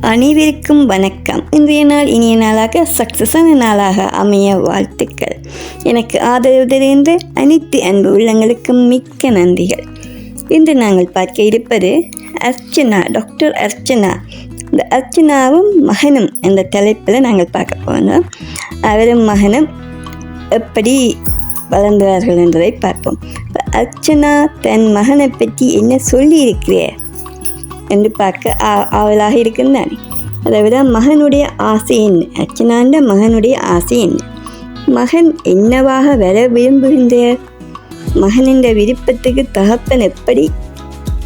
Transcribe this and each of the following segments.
அனைவருக்கும் வணக்கம். இன்றைய நாள் இனிய நாளாக சக்ஸஸான நாளாக அமைய வாழ்த்துக்கள். எனக்கு ஆதரவு தெரிந்த அனைத்து அன்பு உள்ளங்களுக்கும் மிக்க நன்றிகள். இன்று நாங்கள் பார்க்க இருப்பது அர்ச்சனா டாக்டர் அர்ச்சனா. இந்த அர்ச்சனாவும் மகனும் என்ற தலைப்பில் நாங்கள் பார்க்க போனோம். அவரும் மகனும் எப்படி வளர்ந்தார்கள் என்பதை பார்ப்போம். அர்ச்சனா தன் மகனை பற்றி என்ன சொல்லியிருக்கிறேன் என்று பார்க்க ஆ- ஆவலாக இருக்குந்தானே அதை விட மகனுடைய ஆசை என்ன அர்ச்சனாண்ட மகனுடைய ஆசை என்ன மகன் என்னவாக வர விரும்புகின்றார் மகனின் விருப்பத்துக்கு தகப்பன் எப்படி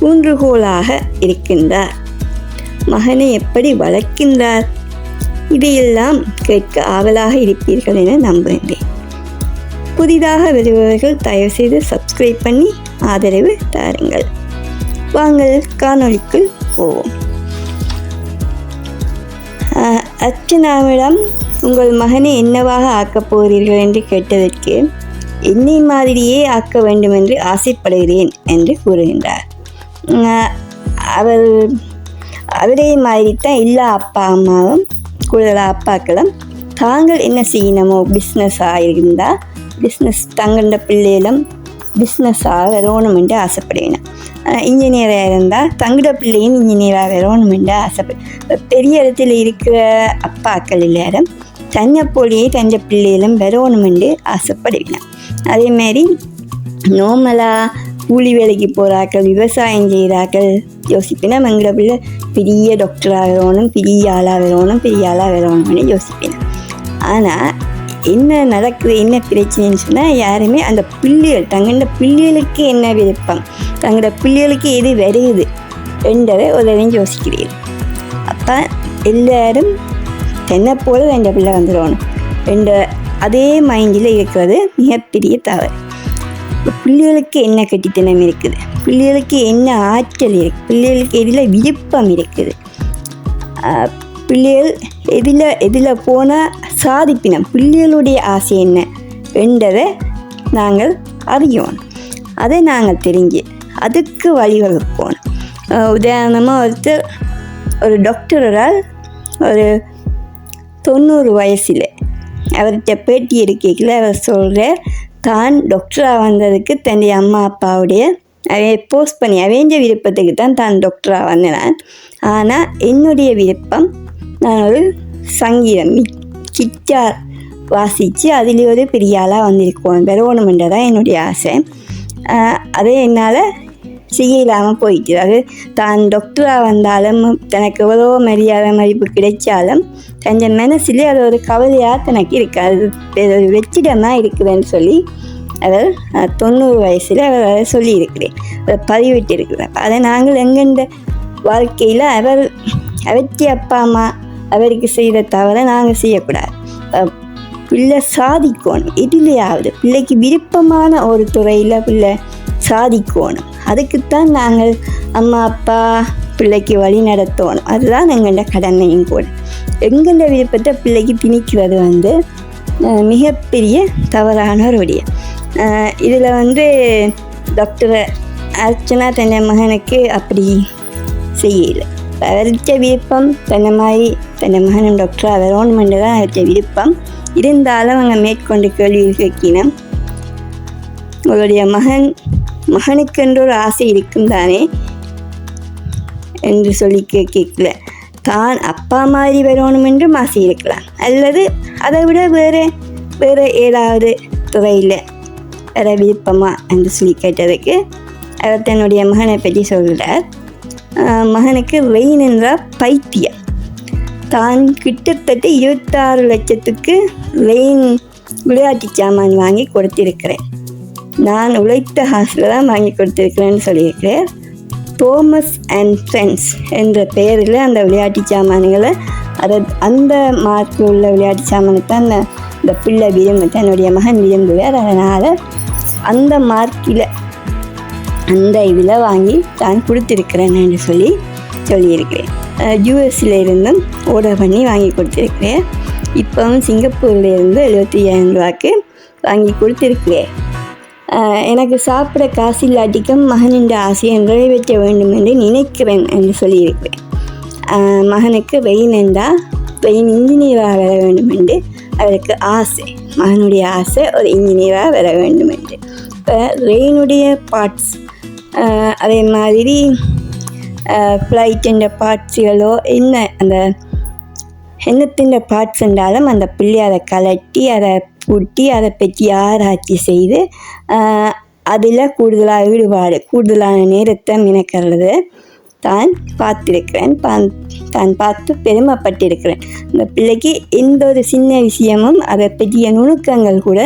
ஊன்றுகோலாக இருக்கின்றார் மகனை எப்படி வளர்க்கின்றார் இதையெல்லாம் கேட்க ஆவலாக இருப்பீர்கள் என நம்புகின்றேன் புதிதாக வருபவர்கள் தயவுசெய்து சப்ஸ்கிரைப் பண்ணி ஆதரவு தாருங்கள் வாங்கள் காணொளிக்குள் போவோம் அர்ச்சனாவிடம் உங்கள் மகனை என்னவாக ஆக்கப் போகிறீர்கள் என்று கேட்டதற்கு என்னை மாதிரியே ஆக்க வேண்டும் என்று ஆசைப்படுகிறேன் என்று கூறுகின்றார். அவர் அவரே மாதிரி தான் எல்லா அப்பா அம்மாவும் கூடுதலாக அப்பாக்களும் தாங்கள் என்ன செய்யணுமோ பிஸ்னஸாக இருந்தால் பிஸ்னஸ் தங்கண்ட பிள்ளைகளும் பிஸ்னஸாக வரணுமெண்டு ஆசைப்படுவேன் இன்ஜினியராக இருந்தால் தங்கிட பிள்ளையும் இன்ஜினியராக வரணுமெண்டு ஆசைப்படு பெரிய இடத்துல இருக்கிற அப்பாக்கள் எல்லாரும் தன்னை போலேயே தந்த பிள்ளைகளும் வரணுமெண்டு ஆசைப்படுவேன் அதேமாரி நார்மலாக கூலி வேலைக்கு போகிறாக்கள் விவசாயம் செய்கிறாக்கள் யோசிப்பேன். எங்களோட பிள்ளை பெரிய டாக்டராக வரணும் பெரிய ஆளாக வரணும் பெரிய ஆளாக வரணும்னு யோசிப்பேன். ஆனால் என்ன நடக்குது என்ன பிரச்சனைன்னு சொன்னால் யாருமே அந்த பிள்ளைகள் தங்களோட பிள்ளைகளுக்கு என்ன விருப்பம்? தங்களோட பிள்ளைகளுக்கு எது வருது? என்றதை ஒரு யோசிக்கிறீர்கள். அப்போ எல்லாரும் என்னை போல ரெண்டு பிள்ளை வந்துடணும் என்ற அதே மைண்டில் இருக்கிறது மிகப்பெரிய தவறு. பிள்ளைகளுக்கு என்ன கட்டித்தனம் இருக்குது? பிள்ளைகளுக்கு என்ன ஆற்றல் இருக்குது பிள்ளைகளுக்கு எதில் விருப்பம் இருக்குது? பிள்ளைகள் எதில் எதில் போனால் சாதிப்பினம்? பிள்ளைகளுடைய ஆசை என்ன? என்றதை நாங்கள் அறியோம். அதை நாங்கள் தெரிஞ்சு அதுக்கு வழிவகுப்போம். உதாரணமாக ஒருத்தர் ஒரு டாக்டரால் ஒரு தொண்ணூறு வயசில் அவர்கிட்ட பேட்டி எடுக்கல அவர் சொல்கிற தான் டாக்டராக வந்ததுக்கு தன்னுடைய அம்மா அப்பாவுடைய அவன் போஸ்ட் பண்ணி அவேஞ்ச விருப்பத்துக்கு தான் தான் டாக்டராக வந்தேன். ஆனால் என்னுடைய விருப்பம் நான் ஒரு சங்கீதம். கிட்டார் வாசித்து அதில் ஒரு பெரிய ஆளாக வந்திருக்கோம் பெறணுமென்றதான் என்னுடைய ஆசை. அதே என்னால் செய்ய இல்லாமல் போயிட்டு அது தான் டாக்டராக வந்தாலும் தனக்கு எவ்வளோ மரியாதை மதிப்பு கிடைச்சாலும் தஞ்ச மனசிலே அது ஒரு கவலையாக தனக்கு இருக்காது. அது ஒரு வெற்றிடமாக இருக்குதுன்னு சொல்லி அவர் தொண்ணூறு வயசில் அவர் அதை சொல்லியிருக்கிறேன். அதை பதிவிட்டு இருக்கிறார் அதை நாங்கள் எங்கெந்த வாழ்க்கையில் அவர் அவற்றி அப்பா அம்மா அவருக்கு செய்த தவறை நாங்கள் செய்யக்கூடாது. பிள்ளை சாதிக்கணும். எதிலையாவது பிள்ளைக்கு விருப்பமான ஒரு துறையில் பிள்ளை சாதிக்கணும். அதுக்குத்தான் நாங்கள் அம்மா அப்பா பிள்ளைக்கு வழி நடத்தணும். அதுதான் எங்களோட கடமையும் கூட. எங்களோட விருப்பத்தை பிள்ளைக்கு திணிக்கிறது வந்து மிகப்பெரிய தவறான ஒரு விடியம் இதில் வந்து டாக்டர் அர்ச்சனா தன்னை மகனுக்கு அப்படி செய்யலை. அவர்கிட்ட விருப்பம் தன்னை மாதிரி தன் மகனும் டாக்டராக வரணுமென்று தான் அவற்றை விருப்பம். இருந்தாலும் அவங்க மேற்கொண்டு கேள்வி கேட்கினோம் உங்களுடைய மகன் மகனுக்கென்று ஒரு ஆசை இருக்கும் தானே? என்று சொல்லி கே- கேட்கல. தான் அப்பா மாதிரி வரணும் என்றும் ஆசை இருக்கலாம். அல்லது அதை விட வேறு வேறு ஏதாவது துறையில் வர விருப்பமா? என்று சொல்லி கேட்டதுக்கு அவர் தன்னுடைய மகனை பற்றி சொல்கிறார் மகனுக்கு வெயின் என்றால் பைத்தியம். தான் கிட்டத்தட்ட இருபத்தாறு லட்சத்துக்கு வெயின் விளையாட்டு சாமான் வாங்கி கொடுத்திருக்கிறேன். நான் உழைத்த ஹாஸ்டில் தான் வாங்கி கொடுத்துருக்கிறேன்னு சொல்லியிருக்கிறேன். தோமஸ் அண்ட் ஃப்ரெண்ட்ஸ் என்ற பெயரில் அந்த விளையாட்டு சாமான்களை அதை அந்த மார்க்கில் உள்ள விளையாட்டு சாமானை தான் அந்த இந்த பிள்ளை விரும்பு தன்னுடைய மகன் விரும்புவார். அதனால் அந்த மார்க்கில் அந்த இதில் வாங்கி தான் கொடுத்துருக்கிறேன்னு சொல்லி சொல்லியிருக்கிறேன். யூஎஸ்ல இருந்தும் ஆர்டர் பண்ணி வாங்கி கொடுத்துருக்கிறேன். இப்போவும் சிங்கப்பூர்ல இருந்து எழுபத்தி ஐயாயிரம் ரூபாய்க்கு வாங்கி கொடுத்துருக்கிறேன். எனக்கு சாப்பிட காசு இல்லாட்டிக்கும் மகனின் ஆசையை நிறைவேற்ற வேண்டும் என்று நினைக்கிறேன் என்று சொல்லியிருக்கிறேன். மகனுக்கு வெயின் என்றால் வெயின் இன்ஜினியராக வர வேண்டும் என்று அவருக்கு ஆசை. மகனுடைய ஆசை ஒரு இன்ஜினியராக வர வேண்டும் என்று. இப்போ ரெயினுடைய பார்ட்ஸ் அதே மாதிரி ஃப்ளைட்டின் பார்ட்ஸுகளோ என்ன அந்த எண்ணத்தின் பார்ட்ஸ் என்றாலும் அந்த பிள்ளை அதை கலட்டி அதை பூட்டி அதை பற்றி ஆராய்ச்சி செய்து அதில் கூடுதலாக ஈடுபாடு கூடுதலான நேரத்தை நினைக்கிறது தான் பார்த்துருக்கிறேன். பான் தான் பார்த்து பெருமைப்பட்டிருக்கிறேன். அந்த பிள்ளைக்கு எந்த ஒரு சின்ன விஷயமும் அதை பற்றிய நுணுக்கங்கள் கூட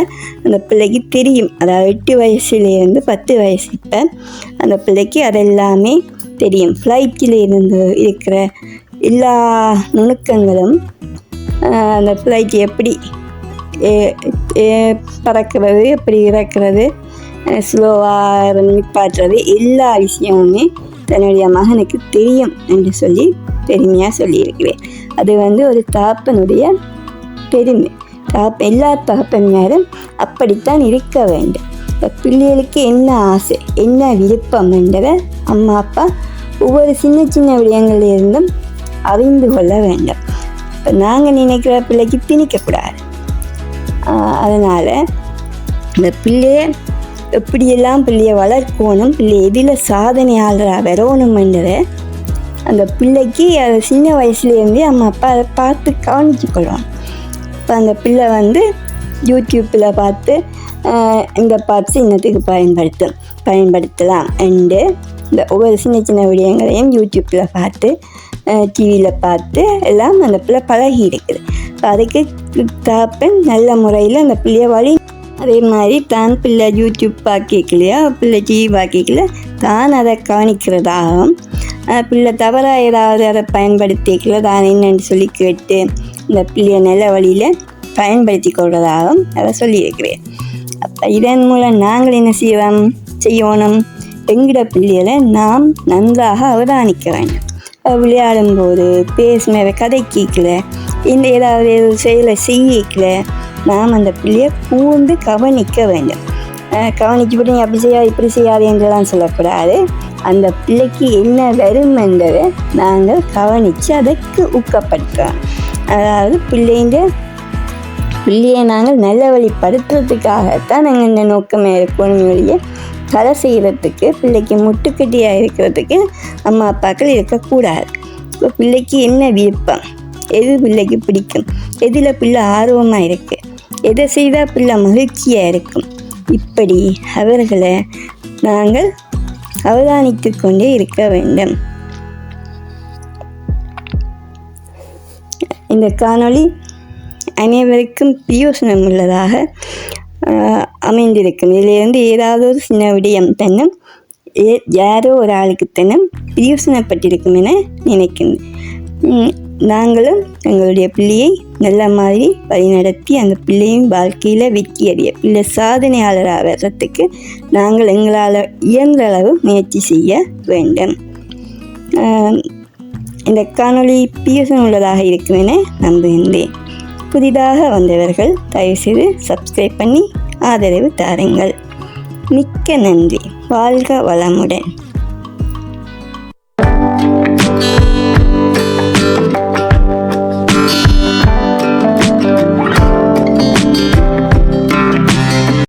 அந்த பிள்ளைக்கு தெரியும். அதாவது எட்டு வயசுலேருந்து பத்து வயசு இப்போ அந்த பிள்ளைக்கு அதெல்லாமே தெரியும். ஃப்ளைட்டில் இருந்து இருக்கிற எல்லா நுணுக்கங்களும் அந்த ஃப்ளைட் எப்படி ஏ- பறக்கிறது எப்படி இறக்குறது ஸ்லோவாக நிப்பாட்டுறது எல்லா விஷயமுமே தன்னுடைய மகனுக்கு தெரியும் என்று சொல்லி பெருமையாக சொல்லியிருக்கிறேன். அது வந்து ஒரு தாப்பனுடைய பெருமை. தாப்ப எல்லா தாப்பன்மாரும் அப்படித்தான் இருக்க வேண்டும். இப்போ பிள்ளைகளுக்கு என்ன ஆசை என்ன விருப்பம் என்றதை அம்மா அப்பா ஒவ்வொரு சின்ன சின்ன விடயங்களிலிருந்தும் அறிந்து கொள்ள வேண்டும். இப்போ நாங்கள் நினைக்கிற பிள்ளைக்கு திணிக்கக்கூடாது. அதனால் இந்த பிள்ளைய எப்படியெல்லாம் பிள்ளைய வளர்க்கணும் பிள்ளை எதில் சாதனையாளராக வரணுமென்றதை அந்த பிள்ளைக்கு அதை சின்ன வயசுலேருந்தே அம்மா அப்பா அதை பார்த்து கவனிச்சு கொள்ளணும். இப்போ அந்த பிள்ளை வந்து யூடியூப்பில் பார்த்து இந்த பார்ட்ஸ் இன்னத்துக்கு பயன்படுத்தும் பயன்படுத்தலாம் என்று இந்த ஒவ்வொரு சின்ன சின்ன விடயங்களையும் யூடியூப்பில் பார்த்து டிவியில் பார்த்து எல்லாம் அந்த பிள்ளை பழகி இருக்குது. இப்போ அதுக்கு தாப்பன் நல்ல முறையில் அந்த பிள்ளைய வழி அதே மாதிரி தான் பிள்ளை யூடியூப் பார்க்கலையா பிள்ளை டிவி பார்க்கல தான் அதை கவனிக்கிறதாகவும் பிள்ளை தவறாக ஏதாவது அதை பயன்படுத்திக்கல தான் என்னன்னு சொல்லி கேட்டு இந்த பிள்ளைய நல்ல வழியில் பயன்படுத்தி கொள்வதாகவும் அதை சொல்லியிருக்கிறேன். அப்போ இதன் மூலம் நாங்கள் என்ன செய்வோம் செய்யணும். எங்கட பிள்ளைகளை நாம் நன்றாக அவதானிக்க வேண்டும் அவ விளையாடும்போது பேசின கதை கேட்கல இந்த ஏதாவது செயலை செய்யிக்கல நாம் அந்த பிள்ளையை கூர்ந்து கவனிக்க வேண்டும். கவனிக்கப்பட்டு நீ அப்படி செய்யாது இப்படி செய்யாது என்றெல்லாம் சொல்லக்கூடாது. அந்த பிள்ளைக்கு என்ன வரும் என்றதை நாங்கள் கவனித்து அதற்கு ஊக்கப்படுத்துகிறோம். அதாவது பிள்ளைங்க பிள்ளையை நாங்கள் நல்ல வழிப்படுத்துறதுக்காகத்தான் நாங்கள் இந்த நோக்கமே இருக்கணும் வழியை தலை செய்கிறதுக்கு பிள்ளைக்கு முட்டுக்கட்டியாக இருக்கிறதுக்கு அம்மா அப்பாக்கள் இருக்கக்கூடாது. இப்போ பிள்ளைக்கு என்ன விருப்பம்? எது பிள்ளைக்கு பிடிக்கும்? எதில் பிள்ளை ஆர்வமாக இருக்குது எதை செய்தால் பிள்ளை மகிழ்ச்சியாக இருக்கும்? இப்படி அவர்களை நாங்கள் அவதானித்து கொண்டே இருக்க வேண்டும். இந்த காணொளி அனைவருக்கும் பிரியோசனம் உள்ளதாக அமைந்திருக்கும். இதிலிருந்து ஏதாவது ஒரு சின்ன விடயம் தன்னும் ஏ- யாரோ ஒரு ஆளுக்கு தன்னும் யோசனைப்பட்டிருக்கும் என நினைக்கிறேன் நாங்களும் எங்களுடைய பிள்ளையை நல்ல மாதிரி வழிநடத்தி அந்த பிள்ளையும் வாழ்க்கையில் வெற்றி அறிய பிள்ளை சாதனையாளராக வர்றதுக்கு நாங்கள் எங்களால் இயன்ற அளவு முயற்சி செய்ய வேண்டும். இந்த காணொளி பியூசன் உள்ளதாக இருக்கும் என நம்புகின்றேன். புதிதாக வந்தவர்கள் தயவுசெய்து சப்ஸ்கிரைப் பண்ணி ஆதரவு தாருங்கள். மிக்க நன்றி. வாழ்க வளமுடன்.